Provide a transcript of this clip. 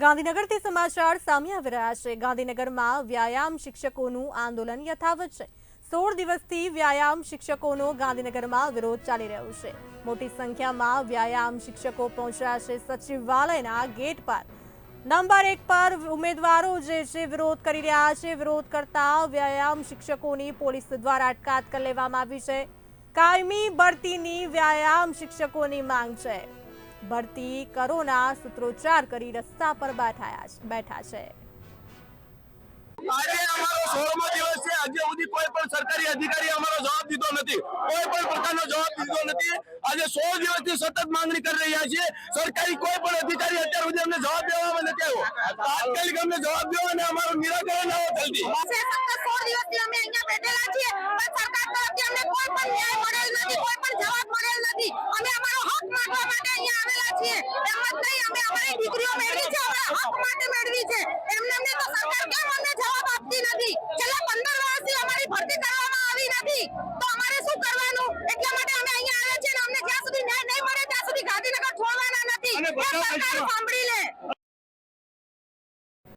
ગાંધીનગરથી સમાચાર સામે આવી રહ્યા છે. ગાંધીનગરમાં વ્યાયામ શિક્ષકોનું આંદોલન યથાવત છે. સોળ દિવસથી વ્યાયામ શિક્ષકોનો ગાંધીનગરમાં વિરોધ ચાલી રહ્યો છે. મોટી સંખ્યામાં વ્યાયામ શિક્ષકો પહોંચ્યા છે સચિવાલયના ગેટ પર. નંબર એક પર ઉમેદવારો જે છે વિરોધ કરી રહ્યા છે. વિરોધ કરતા વ્યાયામ શિક્ષકોની પોલીસ દ્વારા અટકાયત કરી લેવામાં આવી છે. કાયમી બઢતીની વ્યાયામ શિક્ષકોની માંગ છે. ભરતી કરોના સૂત્રોચ્ચાર કરી રસ્તા પર બેઠા છે. આજે અમારો સોળમો દિવસ છે. આજે સુધી કોઈ પણ સરકારી અધિકારી અમારો જવાબ દીધો નથી. કોઈ પણ પ્રકારનો જવાબ દીધો નથી. આજે સો દિવસથી સતત માંગણી કરી રહ્યા છીએ. સરકારી કોઈ પણ અધિકારી અત્યાર સુધી અમને જવાબ દેવામાં નથી આવ્યો. તાત્કાલિક અમને જવાબ દેવા અને અમારો નિરાકરણ છીએ. એમ નહીં અમે અમારી દીકરીઓ મેળવી છે અમારા હક માટે મેળવી છે. એમને અમને તો સરકાર કેમ અમને જવાબ આપતી નથી? છેલ્લા પંદર વર્ષથી અમારી ભરતી કરવામાં આવી નથી. તો અમારે શું કરવાનું? એટલા માટે અમે અહીંયા આવ્યા છીએ અને અમને જ્યાં સુધી ન્યાય નહીં મળે ત્યાં સુધી ગાંધીનગર છોડવાના નથી. સરકારે